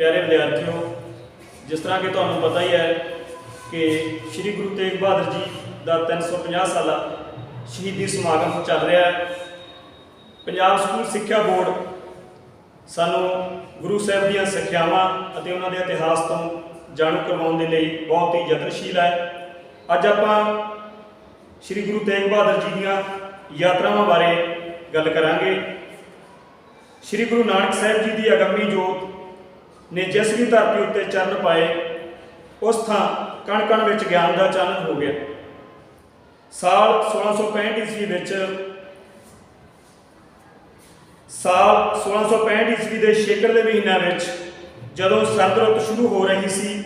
ਪਿਆਰੇ ਵਿਦਿਆਰਥੀਓ, ਜਿਸ ਤਰ੍ਹਾਂ ਕਿ ਤੁਹਾਨੂੰ ਪਤਾ ਹੀ ਹੈ ਕਿ ਸ੍ਰੀ ਗੁਰੂ ਤੇਗ ਬਹਾਦਰ ਜੀ ਦਾ 350 ਸਾਲਾ ਸ਼ਹੀਦੀ ਸਮਾਗਮ ਚੱਲ ਰਿਹਾ ਹੈ। ਪੰਜਾਬ ਸਕੂਲ ਸਿੱਖਿਆ ਬੋਰਡ ਸਾਨੂੰ ਗੁਰੂ ਸਾਹਿਬ ਦੀਆਂ ਸਿੱਖਿਆਵਾਂ ਅਤੇ ਉਹਨਾਂ ਦੇ ਇਤਿਹਾਸ ਤੋਂ ਜਾਣੂ ਕਰਵਾਉਣ ਦੇ ਲਈ ਬਹੁਤ ਹੀ ਯਤਨਸ਼ੀਲ ਹੈ। ਅੱਜ ਆਪਾਂ ਸ੍ਰੀ ਗੁਰੂ ਤੇਗ ਬਹਾਦਰ ਜੀ ਦੀਆਂ ਯਾਤਰਾਵਾਂ ਬਾਰੇ ਗੱਲ ਕਰਾਂਗੇ। ਸ੍ਰੀ ਗੁਰੂ ਨਾਨਕ ਸਾਹਿਬ ਜੀ ਦੀ ਅਗੰਮੀ ਜੋਤ ਨੇ ਜਿਸ ਵੀ ਧਰਤੀ ਉੱਤੇ ਚਰਨ ਪਾਏ, ਉਸ ਥਾਂ ਕਣ ਕਣ ਵਿੱਚ ਗਿਆਨ ਦਾ ਚਾਨਣ ਹੋ ਗਿਆ। ਸਾਲ 1665 ਈਸਵੀ ਵਿੱਚ, ਸਾਲ 1665 ਈਸਵੀ ਦੇ ਸ਼ੇਕੜ ਦੇ ਮਹੀਨਿਆਂ ਵਿੱਚ, ਜਦੋਂ ਸਰਦ ਰੁੱਤ ਸ਼ੁਰੂ ਹੋ ਰਹੀ ਸੀ,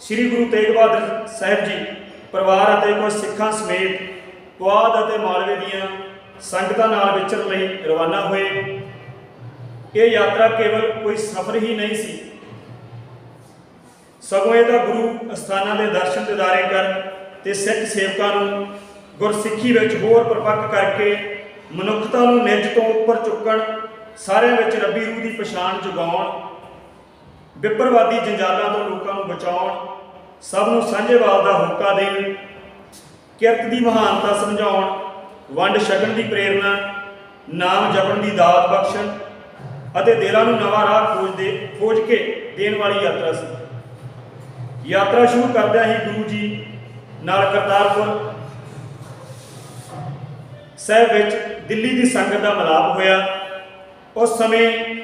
ਸ੍ਰੀ ਗੁਰੂ ਤੇਗ ਬਹਾਦਰ ਸਾਹਿਬ ਜੀ ਪਰਿਵਾਰ ਅਤੇ ਕੁਝ ਸਿੱਖਾਂ ਸਮੇਤ ਪੁਆਧ ਅਤੇ ਮਾਲਵੇ ਦੀਆਂ ਸੰਗਤਾਂ ਨਾਲ ਵਿਚਰਨ ਲਈ ਰਵਾਨਾ ਹੋਏ। ਇਹ ਯਾਤਰਾ ਕੇਵਲ ਕੋਈ ਸਫ਼ਰ ਹੀ ਨਹੀਂ ਸੀ। ਸਗੋਂ ਇਹ ਤਾਂ ਗੁਰੂ ਅਸਥਾਨਾਂ ਦੇ ਦਰਸ਼ਨ ਦਿਦਾਰੇ ਕਰਨ ਤੇ ਸਿੱਖ ਸੇਵਕਾਂ ਨੂੰ ਗੁਰਸਿੱਖੀ ਵਿੱਚ ਹੋਰ ਪਰਪੱਕ ਕਰਕੇ ਮਨੁੱਖਤਾ ਨੂੰ ਨਿੱਜ ਤੋਂ ਉੱਪਰ ਚੁੱਕਣ, ਸਾਰਿਆਂ ਵਿੱਚ ਰੱਬੀ ਰੂਹ ਦੀ ਪਛਾਣ ਜਗਾਉਣ ਵਿਪਰਵਾਦੀ ਜੰਜਾਲਾਂ ਤੋਂ ਲੋਕਾਂ ਨੂੰ ਬਚਾਉਣ, ਸਭ ਨੂੰ ਸਾਂਝੇਵਾਲ ਦਾ ਹੋਕਾ ਦੇਣ, ਕਿਰਤ ਦੀ ਮਹਾਨਤਾ ਸਮਝਾਉਣ, ਵੰਡ ਛਕਣ ਦੀ ਪ੍ਰੇਰਣਾ, ਨਾਮ ਜਪਣ ਦੀ ਦਾਤ ਬਖਸ਼ਣ ਅਤੇ ਦਿਲਾਂ ਨੂੰ ਨਵਾਂ ਰਾਹ ਖੋਜ ਦੇ ਖੋਜ ਕੇ ਦੇਣ ਵਾਲੀ ਯਾਤਰਾ ਸੀ। ਯਾਤਰਾ ਸ਼ੁਰੂ ਕਰਦਿਆਂ ਹੀ ਗੁਰੂ ਜੀ ਨਾਲ ਕਰਤਾਰਪੁਰ ਸਾਹਿਬ ਵਿੱਚ ਦਿੱਲੀ ਦੀ ਸੰਗਤ ਦਾ ਮਿਲਾਪ ਹੋਇਆ। ਉਸ ਸਮੇਂ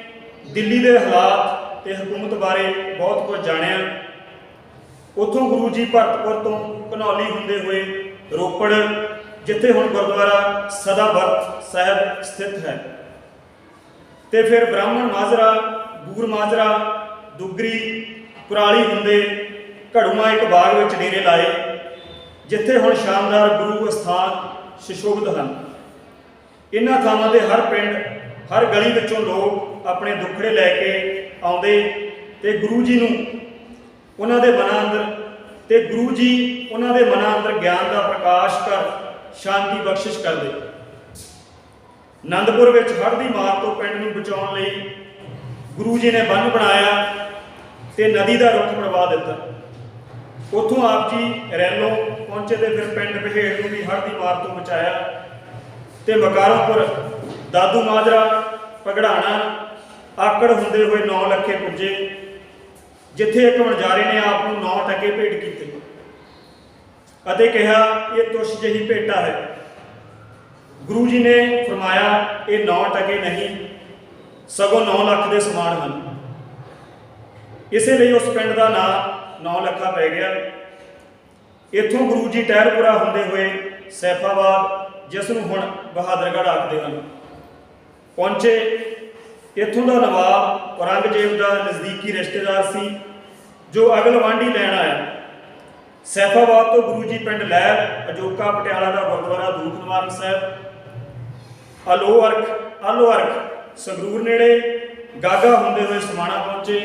ਦਿੱਲੀ ਦੇ ਹਾਲਾਤ ਤੇ ਹਕੂਮਤ ਬਾਰੇ ਬਹੁਤ ਕੁਝ ਜਾਣਿਆ। ਉੱਥੋਂ ਗੁਰੂ ਜੀ ਭਰਤਪੁਰ ਤੋਂ ਘਨੌਲੀ ਹੁੰਦੇ ਹੋਏ ਰੋਪੜ, ਜਿੱਥੇ ਹੁਣ ਗੁਰਦੁਆਰਾ ਸਦਾਬਰਤ ਸਾਹਿਬ ਸਥਿਤ ਹੈ। ਤੇ ਫਿਰ ਬ੍ਰਾਹਮਣ ਮਾਜਰਾ, ਬੂਰ ਮਾਜਰਾ, ਦੁਗਰੀ, ਕੁਰਾਲੀ ਹੁੰਦੇ ਘੜੂਆਂ ਇੱਕ ਬਾਗ ਵਿੱਚ ਡੇਰੇ ਲਾਏ, ਜਿੱਥੇ ਹੁਣ ਸ਼ਾਨਦਾਰ ਗੁਰੂ ਅਸਥਾਨ ਸ਼ਿਸ਼ੋਭਿਤ ਹਨ। ਇਹਨਾਂ ਥਾਵਾਂ ਦੇ ਹਰ ਪਿੰਡ, ਹਰ ਗਲੀ ਵਿੱਚੋਂ ਲੋਕ ਆਪਣੇ ਦੁੱਖੜੇ ਲੈ ਕੇ ਆਉਂਦੇ ਤੇ ਗੁਰੂ ਜੀ ਨੂੰ ਉਹਨਾਂ ਦੇ ਮਨਾਂ ਅੰਦਰ ਤੇ ਗੁਰੂ ਜੀ ਉਹਨਾਂ ਦੇ ਮਨਾਂ ਅੰਦਰ ਗਿਆਨ ਦਾ ਪ੍ਰਕਾਸ਼ ਕਰ ਸ਼ਾਂਤੀ ਬਖਸ਼ਿਸ਼ ਕਰਦੇ। ਆਨੰਦਪੁਰ ਵਿੱਚ ਹੜ੍ਹ ਦੀ ਮਾਰ ਤੋਂ ਪਿੰਡ ਨੂੰ ਬਚਾਉਣ ਲਈ ਗੁਰੂ ਜੀ ਨੇ ਬੰਨ ਬਣਾਇਆ ਤੇ ਨਦੀ ਦਾ ਰੁੱਖ ਬਣਵਾ ਦਿੱਤਾ। ਉੱਥੋਂ ਆਪ ਜੀ ਰੈਲੋ ਪਹੁੰਚੇ ਤੇ ਫਿਰ ਪਿੰਡ ਬਹੇੜ ਨੂੰ ਵੀ ਹੜ੍ਹ ਦੀ ਮਾਰ ਤੋਂ ਬਚਾਇਆ ਤੇ ਮਕਾਰਮਪੁਰ ਦਾਦੂ ਮਾਜਰਾ ਪਗੜਾਣਾ ਆਕੜ ਹੁੰਦੇ ਹੋਏ 9 ਲੱਖੇ ਪੁੱਜੇ, ਜਿੱਥੇ ਇੱਕ ਵਣਜਾਰੇ ਨੇ ਆਪ ਨੂੰ 9 ਟਕੇ ਭੇਟ ਕੀਤੇ। ਅਤੇ ਕਿਹਾ, ਇਹ ਤੁਸ਼ ਜਿਹੀ ਭੇਟਾ ਹੈ। ਗੁਰੂ ਜੀ ਨੇ ਫਰਮਾਇਆ, ਇਹ 9 ਟਕੇ ਨਹੀਂ, ਸਗੋਂ 9 ਲੱਖ ਦੇ ਸਮਾਨ ਹਨ। ਇਸੇ ਲਈ ਉਸ ਪਿੰਡ ਦਾ ਨਾਮ 9 ਲੱਖਾ ਪੈ ਗਿਆ। ਇੱਥੋਂ ਗੁਰੂ ਜੀ ਟਹਿਰਪੁਰਾ ਹੁੰਦੇ ਹੋਏ ਸੈਫਾਬਾਦ, ਜਿਸ ਨੂੰ ਹੁਣ ਬਹਾਦਰਗੜ੍ਹ ਆਖਦੇ ਹਨ, ਪਹੁੰਚੇ। ਇੱਥੋਂ ਦਾ ਨਵਾਬ ਔਰੰਗਜ਼ੇਬ ਦਾ ਨਜ਼ਦੀਕੀ ਰਿਸ਼ਤੇਦਾਰ ਸੀ, ਜੋ ਅਗਲ ਵਾਂਢੀ ਲੈਣ ਆਇਆ। ਸੈਫਾਬਾਦ ਤੋਂ ਗੁਰੂ ਜੀ ਪਿੰਡ ਲਹਿਰ ਅਜੋਕਾ ਪਟਿਆਲਾ ਦਾ ਗੁਰਦੁਆਰਾ ਦੂਖ ਨਿਵਾਰਨ ਸਾਹਿਬ। ਅਲੋ ਅਰਖ ਆਲੋ ਅਰਖ ਸੰਗਰੂਰ ਨੇੜੇ ਗਾਗਾ ਹੁੰਦੇ ਹੋਏ ਸਮਾਣਾ ਪਹੁੰਚੇ।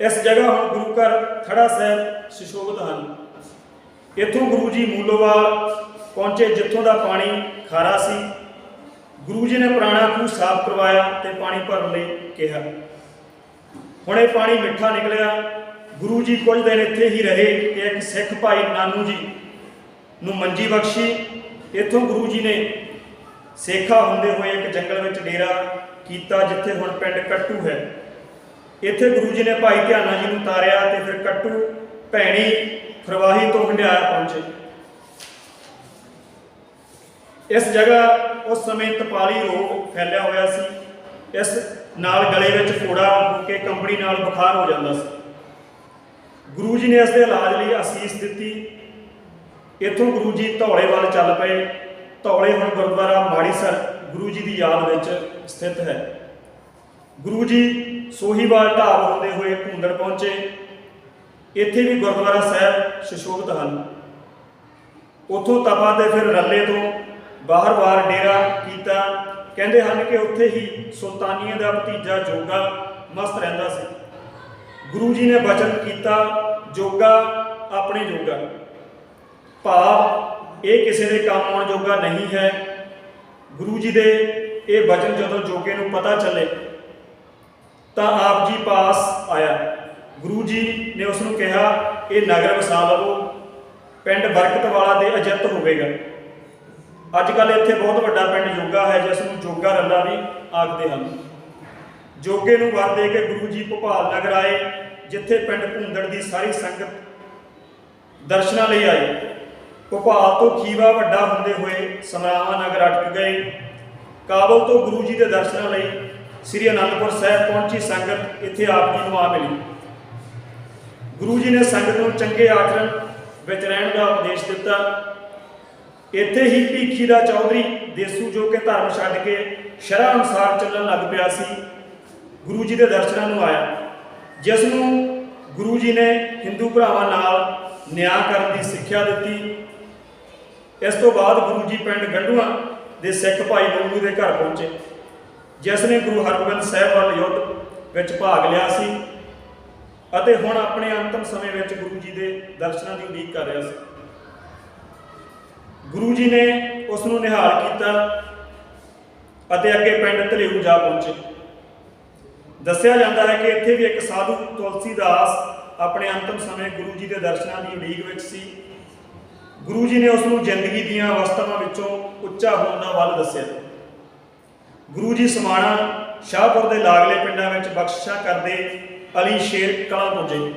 ਇਸ ਜਗ੍ਹਾ ਹੁਣ ਗੁਰੂ ਘਰ ਖੜਾ ਸਾਹਿਬ ਸੁਸ਼ੋਭਿਤ ਹਨ। ਇੱਥੋਂ ਗੁਰੂ ਜੀ ਮੂਲੋਵਾਲ ਪਹੁੰਚੇ ਜਿੱਥੋਂ ਦਾ ਪਾਣੀ ਖਾਰਾ ਸੀ। ਗੁਰੂ ਜੀ ਨੇ ਪੁਰਾਣਾ ਖੂਹ ਸਾਫ਼ ਕਰਵਾਇਆ ਤੇ ਪਾਣੀ ਭਰਨ ਲਈ ਕਿਹਾ। ਹੁਣ ਇਹ ਪਾਣੀ ਮਿੱਠਾ ਨਿਕਲਿਆ। ਗੁਰੂ ਜੀ ਕੁਝ ਦਿਨ ਇੱਥੇ ਹੀ ਰਹੇ ਤੇ ਇੱਕ ਸਿੱਖ ਭਾਈ ਨਾਨੂ ਜੀ ਨੂੰ ਮੰਜੀ ਬਖਸ਼ੀ। ਇੱਥੋਂ ਗੁਰੂ ਜੀ ਨੇ ਸੇਖਾ ਹੁੰਦੇ ਹੋਏ ਇੱਕ ਜੰਗਲ ਵਿੱਚ ਡੇਰਾ ਕੀਤਾ ਜਿੱਥੇ ਹੁਣ ਪਿੰਡ ਕੱਟੂ ਹੈ। ਇੱਥੇ ਗੁਰੂ ਜੀ ਨੇ ਭਾਈ ਧਿਆਨਾ ਜੀ ਨੂੰ ਤਾਰਿਆ ਤੇ ਫਿਰ ਕੱਟੂ ਭੈਣੀ ਫਰਵਾਹੀ ਤੋਂ ਹੰਡਿਆਇਆ ਪਹੁੰਚੇ। ਇਸ ਜਗ੍ਹਾ ਉਸ ਸਮੇਂ ਤਪਾਲੀ ਰੋਗ ਫੈਲਿਆ ਹੋਇਆ ਸੀ। ਇਸ ਨਾਲ ਗਲੇ ਵਿੱਚ ਫੋੜਾ ਹੋ ਕੇ ਕੰਬੜੀ ਨਾਲ ਬੁਖਾਰ ਹੋ ਜਾਂਦਾ ਸੀ। ਗੁਰੂ ਜੀ ਨੇ ਇਸ ਦੇ ਇਲਾਜ ਲਈ ਅਸੀਸ ਦਿੱਤੀ। ਇੱਥੋਂ ਗੁਰੂ ਜੀ ਧੌਲੇ ਵੱਲ ਚੱਲ ਪਏ। ਤੌਲੇ ਹੁਣ ਗੁਰਦੁਆਰਾ ਮਾੜੀਸਰ ਗੁਰੂ ਜੀ ਦੀ ਯਾਦ ਵਿੱਚ ਸਥਿਤ ਹੈ। ਗੁਰੂ ਜੀ ਸੋਹੀਵਾਲ ਢਾਬ ਹੁੰਦੇ ਹੋਏ ਘੁੰਦੜ ਪਹੁੰਚੇ। ਇੱਥੇ ਵੀ ਗੁਰਦੁਆਰਾ ਸਾਹਿਬ ਸੁਸ਼ੋਭਿਤ ਹਨ। ਉਥੋਂ ਤਪਾ ਤੇ ਫਿਰ ਰੱਲੇ ਤੋਂ ਬਾਹਰ-ਬਾਹਰ ਡੇਰਾ ਕੀਤਾ। ਕਹਿੰਦੇ ਹਨ ਕਿ ਉੱਥੇ ਹੀ ਸੁਲਤਾਨੀਏ ਦਾ ਭਤੀਜਾ ਜੋਗਾ ਮਸਤ ਰਹਿੰਦਾ ਸੀ। ਗੁਰੂ ਜੀ ਨੇ ਬਚਨ ਕੀਤਾ, ਜੋਗਾ ਆਪਣੇ ਜੋਗਾ। ਭਾਵ ਇਹ ਕਿਸੇ ਦੇ ਕੰਮ ਆਉਣ ਜੋਗਾ ਨਹੀਂ ਹੈ। ਗੁਰੂ ਜੀ ਦੇ ਇਹ ਵਚਨ ਜਦੋਂ ਜੋਗੇ ਨੂੰ ਪਤਾ ਚੱਲੇ, ਤਾਂ ਆਪ ਜੀ ਪਾਸ ਆਇਆ। ਗੁਰੂ ਜੀ ਨੇ ਉਸ ਨੂੰ ਕਿਹਾ, ਇਹ ਨਗਰ ਵਸਾ ਲਵੋ। ਪਿੰਡ ਬਰਕਤ ਵਾਲਾ ਦੇ ਅਜਿੱਤ ਹੋਵੇਗਾ। ਅੱਜ ਕੱਲ ਇੱਥੇ ਬਹੁਤ ਵੱਡਾ ਪਿੰਡ ਜੋਗਾ ਹੈ, ਜਿਸ ਨੂੰ ਜੋਗਾ ਰੱਲਾ ਵੀ ਆਖਦੇ ਹਨ। ਜੋਗੇ ਨੂੰ ਵਰ ਦੇ ਕੇ ਗੁਰੂ ਜੀ ਭੋਪਾਲ ਨਗਰ ਆਏ, ਜਿੱਥੇ ਪਿੰਡ ਭੁੰਦੜ ਦੀ ਸਾਰੀ ਸੰਗਤ ਦਰਸ਼ਨਾਂ ਲਈ ਆਈ ਭੋਪਾਲ ਤੋਂ ਖੀਵਾ ਵੱਡਾ ਹੁੰਦੇ ਹੋਏ ਸਮਰਾਵਾ ਨਗਰ ਅਟਕ ਗਏ। ਕਾਬਲ ਤੋਂ ਗੁਰੂ ਜੀ ਦੇ ਦਰਸ਼ਨਾਂ ਲਈ ਸ੍ਰੀ ਅਨੰਦਪੁਰ ਸਾਹਿਬ ਪਹੁੰਚੀ ਸੰਗਤ ਇੱਥੇ ਆਪ ਜੀ ਨੂੰ ਆ ਮਿਲੀ। ਗੁਰੂ ਜੀ ਨੇ ਸੰਗਤ ਨੂੰ ਚੰਗੇ ਆਚਰਣ ਵਿੱਚ ਰਹਿਣ ਦਾ ਉਪਦੇਸ਼ ਦਿੱਤਾ। ਇੱਥੇ ਹੀ ਭੀਖੀ ਦਾ ਚੌਧਰੀ ਦੇਸੂ ਜੋ ਕਿ ਧਰਮ ਛੱਡ ਕੇ ਸ਼ਰ੍ਹਾ ਅਨੁਸਾਰ ਚੱਲਣ ਲੱਗ ਪਿਆ ਸੀ, ਗੁਰੂ ਜੀ ਦੇ ਦਰਸ਼ਨਾਂ ਨੂੰ ਆਇਆ। ਜਿਸ ਨੂੰ ਗੁਰੂ ਜੀ ਨੇ ਹਿੰਦੂ ਭਰਾਵਾਂ ਨਾਲ ਨਿਆਂ ਕਰਨ ਦੀ ਸਿੱਖਿਆ ਦਿੱਤੀ। ਇਸ ਤੋਂ ਬਾਅਦ ਗੁਰੂ ਜੀ ਪਿੰਡ ਗੰਡੂਆਂ ਦੇ ਸਿੱਖ ਭਾਈ ਲੋਗੂ ਦੇ ਘਰ ਪਹੁੰਚੇ, ਜਿਸ ਨੇ ਗੁਰੂ ਹਰਗੋਬਿੰਦ ਸਾਹਿਬ ਵੱਲ ਯੁੱਧ ਵਿੱਚ ਭਾਗ ਲਿਆ ਸੀ ਅਤੇ ਹੁਣ ਆਪਣੇ ਅੰਤਮ ਸਮੇਂ ਵਿੱਚ ਗੁਰੂ ਜੀ ਦੇ ਦਰਸ਼ਨਾਂ ਦੀ ਉਡੀਕ ਕਰ ਰਿਹਾ ਸੀ। ਗੁਰੂ ਜੀ ਨੇ ਉਸ ਨੂੰ ਨਿਹਾਲ ਕੀਤਾ ਅਤੇ ਅੱਗੇ ਪਿੰਡ ਧਲੇਊ ਜਾ ਪਹੁੰਚੇ। ਦੱਸਿਆ ਜਾਂਦਾ ਹੈ ਕਿ ਇੱਥੇ ਵੀ ਇੱਕ ਸਾਧੂ ਤੁਲਸੀਦਾਸ ਆਪਣੇ ਅੰਤਮ ਸਮੇਂ ਗੁਰੂ ਜੀ ਦੇ ਦਰਸ਼ਨਾਂ ਦੀ ਉਡੀਕ ਵਿੱਚ ਸੀ। ਗੁਰੂ ਜੀ ਨੇ ਉਸ ਨੂੰ ਜ਼ਿੰਦਗੀ ਦੀਆਂ ਅਵਸਥਾਵਾਂ ਵਿੱਚੋਂ ਉੱਚਾ ਹੋਣ ਦਾ ਵੱਲ ਦੱਸਿਆ। ਗੁਰੂ ਜੀ ਸਮਾਣਾ ਸ਼ਾਹਪੁਰ ਦੇ ਲਾਗਲੇ ਪਿੰਡਾਂ ਵਿੱਚ ਬਖਸ਼ਿਸ਼ਾਂ ਕਰਦੇ ਅਲੀ ਸ਼ੇਰ ਕਲਾਂ ਪੁੱਜੇ।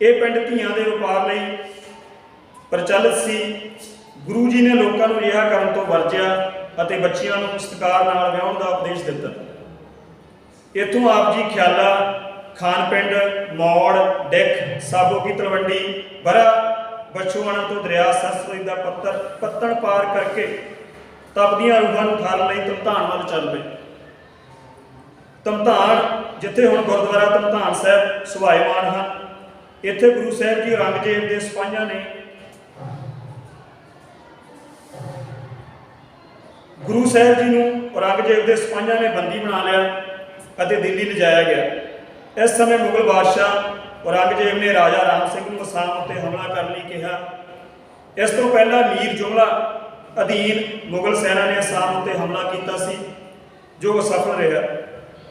ਇਹ ਪਿੰਡ ਧੀਆਂ ਦੇ ਵਪਾਰ ਲਈ ਪ੍ਰਚਲਿਤ ਸੀ। ਗੁਰੂ ਜੀ ਨੇ ਲੋਕਾਂ ਨੂੰ ਰਿਹਾ ਕਰਨ ਤੋਂ ਵਰਜਿਆ ਅਤੇ ਬੱਚਿਆਂ ਨੂੰ ਸਤਿਕਾਰ ਨਾਲ ਵਿਆਹਣ ਦਾ ਉਪਦੇਸ਼ ਦਿੱਤਾ। ਇੱਥੋਂ ਆਪ ਜੀ ਖਿਆਲਾ, ਖਾਨ ਪਿੰਡ, ਮੌੜ, ਡਿੱਖ, ਸਾਬੋ ਕੀ ਤਲਵੰਡੀ ਬਰਾ ਬਛੂਆਣਾ ਤੋਂ ਦਰਿਆ ਸਰਸਵਤੀ ਦਾ ਪੱਤਰ ਪੱਤਣ ਪਾਰ ਕਰਕੇ ਤਪਦੀਆਂ ਰੂਹਾਂ ਨੂੰ ਠਾਲ ਲਈ ਤਮਤਾਨ ਵੱਲ ਚੱਲ ਪਏ। ਤਮਤਾਨ ਜਿੱਥੇ ਹੁਣ ਗੁਰਦੁਆਰਾ ਤਮਤਾਨ ਸਾਹਿਬ ਸੁਭਾਏਮਾਨ ਹਨ, ਇੱਥੇ ਗੁਰੂ ਸਾਹਿਬ ਜੀ ਔਰੰਗਜ਼ੇਬ ਦੇ ਸਿਪਾਹੀਆਂ ਨੇ ਗੁਰੂ ਸਾਹਿਬ ਜੀ ਨੂੰ ਔਰੰਗਜ਼ੇਬ ਦੇ ਸਿਪਾਹੀਆਂ ਨੇ ਬੰਦੀ ਬਣਾ ਲਿਆ ਅਤੇ ਦਿੱਲੀ ਲਿਜਾਇਆ ਗਿਆ। ਇਸ ਸਮੇਂ ਮੁਗਲ ਬਾਦਸ਼ਾਹ ਔਰੰਗਜ਼ੇਬ ਨੇ ਰਾਜਾ ਰਾਮ ਸਿੰਘ ਨੂੰ ਅਸਾਮ ਉੱਤੇ ਹਮਲਾ ਕਰਨ ਲਈ ਕਿਹਾ। ਇਸ ਤੋਂ ਪਹਿਲਾਂ ਮੀਰ ਜੁਮਲਾ ਅਧੀਨ ਮੁਗਲ ਸੈਨਾ ਨੇ ਅਸਾਮ ਉੱਤੇ ਹਮਲਾ ਕੀਤਾ ਸੀ, ਜੋ ਅਸਫਲ ਰਿਹਾ।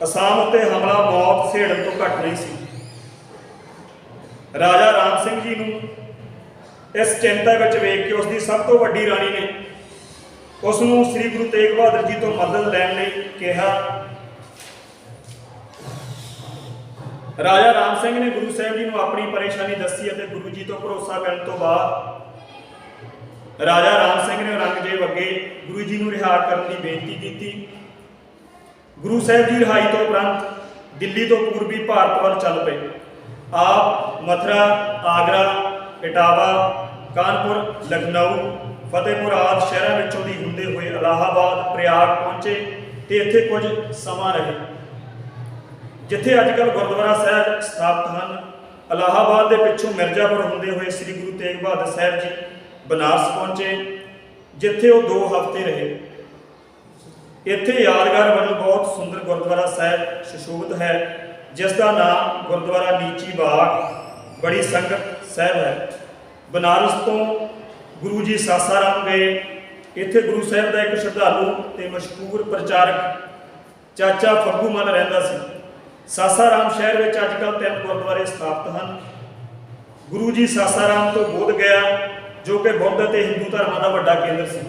ਅਸਾਮ ਉੱਤੇ ਹਮਲਾ ਮੌਤ ਸੇੜਨ ਤੋਂ ਘੱਟ ਨਹੀਂ ਸੀ। ਰਾਜਾ ਰਾਮ ਸਿੰਘ ਜੀ ਨੂੰ ਇਸ ਚਿੰਤਾ ਵਿੱਚ ਵੇਖ ਕੇ ਉਸ ਦੀ ਸਭ ਤੋਂ ਵੱਡੀ ਰਾਣੀ ਨੇ ਉਸ ਨੂੰ ਸ੍ਰੀ ਗੁਰੂ ਤੇਗ ਬਹਾਦਰ ਜੀ ਤੋਂ ਮਦਦ ਲੈਣ ਲਈ ਕਿਹਾ ਰਾਜਾ ਰਾਮ ਸਿੰਘ ਨੇ ਗੁਰੂ ਸਾਹਿਬ ਜੀ ਨੂੰ ਆਪਣੀ ਪਰੇਸ਼ਾਨੀ ਦੱਸੀ ਅਤੇ ਗੁਰੂ ਜੀ ਤੋਂ ਭਰੋਸਾ ਕਰਨ ਤੋਂ ਬਾਅਦ ਰਾਜਾ ਰਾਮ ਸਿੰਘ ਨੇ ਔਰੰਗਜ਼ੇਬ ਅੱਗੇ ਗੁਰੂ ਜੀ ਨੂੰ ਰਿਹਾ ਕਰਨ ਦੀ ਬੇਨਤੀ ਕੀਤੀ। ਗੁਰੂ ਸਾਹਿਬ ਜੀ ਰਿਹਾਈ ਤੋਂ ਉਪਰੰਤ ਦਿੱਲੀ ਤੋਂ ਪੂਰਬੀ ਭਾਰਤ ਵੱਲ ਚੱਲ ਪਏ। ਆਪ ਮਥੁਰਾ, ਆਗਰਾ, ਇਟਾਵਾ, ਕਾਨਪੁਰ, ਲਖਨਊ, ਫਤਿਹਪੁਰ ਆਦਿ ਸ਼ਹਿਰਾਂ ਵਿੱਚੋਂ ਦੀ ਹੁੰਦੇ ਹੋਏ ਇਲਾਹਾਬਾਦ ਪ੍ਰਯਾਗ ਪਹੁੰਚੇ ਤੇ ਇੱਥੇ ਕੁਝ ਸਮਾਂ ਰਹੇ। ਜਿੱਥੇ ਅੱਜ ਕੱਲ੍ਹ ਗੁਰਦੁਆਰਾ ਸਾਹਿਬ ਸਥਾਪਿਤ ਹਨ ਇਲਾਹਾਬਾਦ ਦੇ ਪਿੱਛੋਂ ਮਿਰਜ਼ਾਪੁਰ ਹੁੰਦੇ ਹੋਏ ਸ੍ਰੀ ਗੁਰੂ ਤੇਗ ਬਹਾਦਰ ਸਾਹਿਬ ਜੀ ਬਨਾਰਸ ਪਹੁੰਚੇ, ਜਿੱਥੇ ਉਹ 2 ਹਫ਼ਤੇ ਰਹੇ। ਇੱਥੇ ਯਾਦਗਾਰ ਵਜੋਂ ਬਹੁਤ ਸੁੰਦਰ ਗੁਰਦੁਆਰਾ ਸਾਹਿਬ ਸੁਸ਼ੋਭਿਤ ਹੈ, ਜਿਸ ਦਾ ਨਾਮ ਗੁਰਦੁਆਰਾ ਨੀਚੀ ਬਾਗ ਬੜੀ ਸੰਗਤ ਸਾਹਿਬ ਹੈ। ਬਨਾਰਸ ਤੋਂ ਗੁਰੂ ਜੀ ਸਾਸਾਰਾਮ ਗਏ। ਇੱਥੇ ਗੁਰੂ ਸਾਹਿਬ ਦਾ ਇੱਕ ਸ਼ਰਧਾਲੂ ਤੇ ਮਸ਼ਹੂਰ ਪ੍ਰਚਾਰਕ ਚਾਚਾ ਫੱਗੂ ਮਨ ਰਹਿੰਦਾ ਸੀ। ਸਾਸਾਰਾਮ ਸ਼ਹਿਰ ਵਿੱਚ ਅੱਜ ਕੱਲ੍ਹ ਤਿੰਨ ਗੁਰਦੁਆਰੇ ਸਥਾਪਿਤ ਹਨ। ਗੁਰੂ ਜੀ ਸਾਸਾਰਾਮ ਤੋਂ ਬੋਧ ਗਿਆ, ਜੋ ਕਿ ਬੁੱਧ ਅਤੇ ਹਿੰਦੂ ਧਰਮਾਂ ਦਾ ਵੱਡਾ ਕੇਂਦਰ ਸੀ।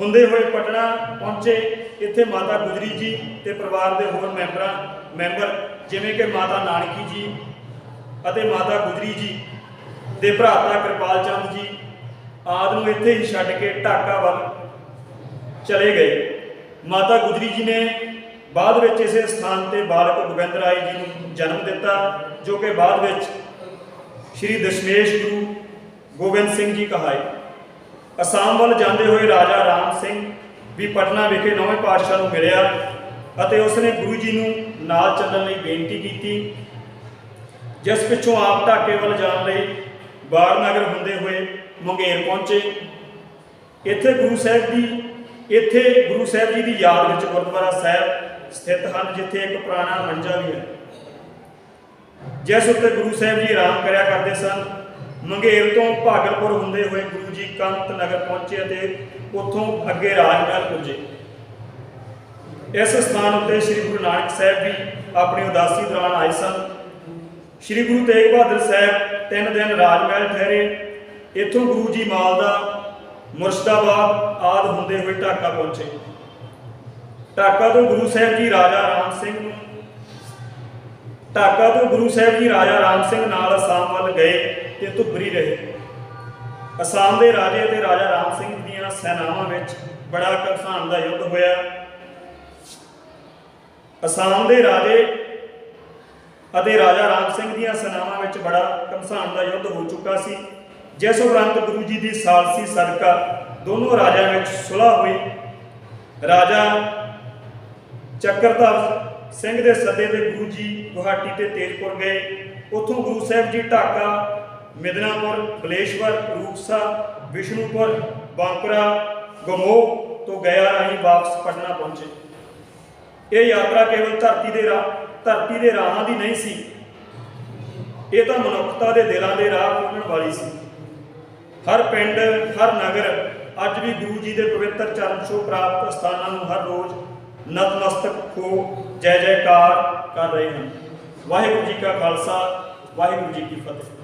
ਹੁੰਦੇ ਹੋਏ ਪਟਨਾ ਪਹੁੰਚੇ, ਇੱਥੇ ਮਾਤਾ ਗੁਜਰੀ ਜੀ ਤੇ ਪਰਿਵਾਰ ਦੇ ਹੋਰ ਮੈਂਬਰਾਂ, ਮੈਂਬਰ ਜਿਵੇਂ ਕਿ ਮਾਤਾ ਨਾਨਕੀ ਜੀ ਅਤੇ ਮਾਤਾ ਗੁਜਰੀ ਜੀ ਦੇ ਭਰਾਤਾ ਕਿਰਪਾਲ ਚੰਦ ਜੀ, ਆਦ ਨੂੰ ਇੱਥੇ ਹੀ ਛੱਡ ਕੇ ਢਾਕਾ ਵੱਲ ਚਲੇ ਗਏ। ਮਾਤਾ ਗੁਜਰੀ ਜੀ ਨੇ ਬਾਅਦ ਵਿੱਚ ਇਸੇ ਸਥਾਨ ਤੇ ਬਾਲਕ ਗੋਬਿੰਦ ਰਾਏ ਜੀ ਨੂੰ ਜਨਮ ਦਿੱਤਾ, ਜੋ ਕਿ ਬਾਅਦ ਵਿੱਚ ਸ਼੍ਰੀ ਦਸ਼ਮੇਸ਼ ਗੁਰੂ ਗੋਬਿੰਦ ਸਿੰਘ ਜੀ ਕਹਾਏ। ਅਸਾਮ ਵੱਲ ਜਾਂਦੇ ਹੋਏ ਰਾਜਾ ਰਾਮ ਸਿੰਘ ਵੀ ਪਟਨਾ ਵਿਖੇ ਨੌਵੇਂ ਪਾਤਸ਼ਾਹ ਨੂੰ ਮਿਲਿਆ ਅਤੇ ਉਸਨੇ ਗੁਰੂ ਜੀ ਨੂੰ ਨਾਲ ਚੱਲਣ ਲਈ ਬੇਨਤੀ ਕੀਤੀ, ਜਿਸ ਪਿੱਛੋਂ ਆਪ ਢਾਕੇ ਵੱਲ ਜਾਣ ਲਈ ਬਾਰਨਗਰ ਹੁੰਦੇ ਹੋਏ ਮੁੰਗੇਰ ਪਹੁੰਚੇ। ਇੱਥੇ ਗੁਰੂ ਸਾਹਿਬ ਦੀ, ਇੱਥੇ ਗੁਰੂ ਸਾਹਿਬ ਜੀ ਦੀ ਯਾਦ ਵਿੱਚ ਗੁਰਦੁਆਰਾ ਸਾਹਿਬ ਸਥਿਤ ਹਨ, ਜਿੱਥੇ ਇੱਕ ਪੁਰਾਣਾ ਮੰਜਾ ਵੀ ਹੈ। ਜਿਸ ਉੱਤੇ ਗੁਰੂ ਸਾਹਿਬ ਜੀ ਆਰਾਮ ਕਰਿਆ ਕਰਦੇ ਸਨ। ਮੰਗੇਰ ਤੋਂ ਭਾਗਲਪੁਰ ਹੁੰਦੇ ਹੋਏ ਗੁਰੂ ਜੀ ਕੰਤ ਨਗਰ ਪਹੁੰਚੇ ਅਤੇ ਉੱਥੋਂ ਅੱਗੇ ਰਾਜਮਹਿਲ ਪੁੱਜੇ। ਇਸ ਸਥਾਨ ਉੱਤੇ ਸ੍ਰੀ ਗੁਰੂ ਨਾਨਕ ਸਾਹਿਬ ਵੀ ਆਪਣੀ ਉਦਾਸੀ ਦੌਰਾਨ ਆਏ ਸਨ। ਸ੍ਰੀ ਗੁਰੂ ਤੇਗ ਬਹਾਦਰ ਸਾਹਿਬ ਤਿੰਨ ਦਿਨ ਰਾਜ ਮਹਿਲ ਠਹਿਰੇ। ਇੱਥੋਂ ਗੁਰੂ ਜੀ ਮਾਲਦਾ, ਮੁਰਸ਼ਦਾਬਾਦ ਆਦ ਹੁੰਦੇ ਹੋਏ ਢਾਕਾ ਪਹੁੰਚੇ। ਢਾਕਾ ਤੋਂ ਗੁਰੂ ਸਾਹਿਬ ਜੀ ਰਾਜਾ ਰਾਮ ਸਿੰਘ ਨੂੰ। ਢਾਕਾ ਤੋਂ ਗੁਰੂ ਸਾਹਿਬ ਜੀ ਰਾਜਾ ਰਾਮ ਸਿੰਘ ਨਾਲ ਅਸਾਮ ਵੱਲ ਗਏ ਤੇ ਧੁਬਰੀ ਰਹੇ। ਅਸਾਮ ਦੇ ਰਾਜੇ ਤੇ ਰਾਜਾ ਰਾਮ ਸਿੰਘ ਦੀਆਂ ਸੈਨਾਵਾਂ ਵਿੱਚ ਬੜਾ ਘਮਸਾਨ ਦਾ ਯੁੱਧ ਹੋਇਆ। ਅਸਾਮ ਦੇ ਰਾਜੇ ਅਤੇ ਰਾਜਾ ਰਾਮ ਸਿੰਘ ਦੀਆਂ ਸੈਨਾਵਾਂ ਵਿੱਚ ਬੜਾ ਘਮਸਾਨ ਦਾ ਯੁੱਧ ਹੋ ਚੁੱਕਾ ਸੀ। ਜਿਸ ਉਪਰੰਤ ਗੁਰੂ ਜੀ ਦੀ ਸਾਲਸੀ ਸਦਕਾ ਦੋਨੋਂ ਰਾਜਿਆਂ ਵਿੱਚ ਸੁਲ੍ਹਾ ਹੋਈ। ਰਾਜਾ ਚੱਕਰਧਰ ਸਿੰਘ ਦੇ ਸੱਦੇ ਤੇ ਗੁਰੂ ਜੀ ਗੁਹਾਟੀ ਤੇ ਤੇਜਪੁਰ ਗਏ। ਉੱਥੋਂ ਗੁਰੂ ਸਾਹਿਬ ਜੀ ਢਾਕਾ, ਮਿਦਨਾਪੁਰ, ਬਲੇਸ਼ਵਰ, ਰੂਪਸਾ, ਵਿਸ਼ਨੂਪੁਰ, ਬਾਂਕੁਰਾ, ਗਮੋਹ ਤੋਂ ਗਿਆ ਰਾਹੀਂ ਵਾਪਸ ਪਟਨਾ ਪਹੁੰਚੇ। ਇਹ ਯਾਤਰਾ ਕੇਵਲ ਧਰਤੀ ਦੇ ਰਾਹ ਧਰਤੀ ਦੇ ਰਾਹਾਂ ਦੀ ਨਹੀਂ ਸੀ। ਇਹ ਤਾਂ ਮਨੁੱਖਤਾ ਦੇ ਦਿਲਾਂ ਦੇ ਰਾਹ ਖੋਲ੍ਹਣ ਵਾਲੀ ਸੀ। ਹਰ ਪਿੰਡ, ਹਰ ਨਗਰ ਅੱਜ ਵੀ ਗੁਰੂ ਜੀ ਦੇ ਪਵਿੱਤਰ ਚਰਨ ਛੋਹ ਪ੍ਰਾਪਤ ਸਥਾਨਾਂ ਨੂੰ ਹਰ ਰੋਜ਼ ਨਤਮਸਤਕ ਹੋ ਜੈ ਜੈਕਾਰ ਕਰ ਰਹੇ ਹਨ। ਵਾਹਿਗੁਰੂ ਜੀ ਕਾ ਖਾਲਸਾ, ਵਾਹਿਗੁਰੂ ਜੀ ਕੀ ਫਤਿਹ।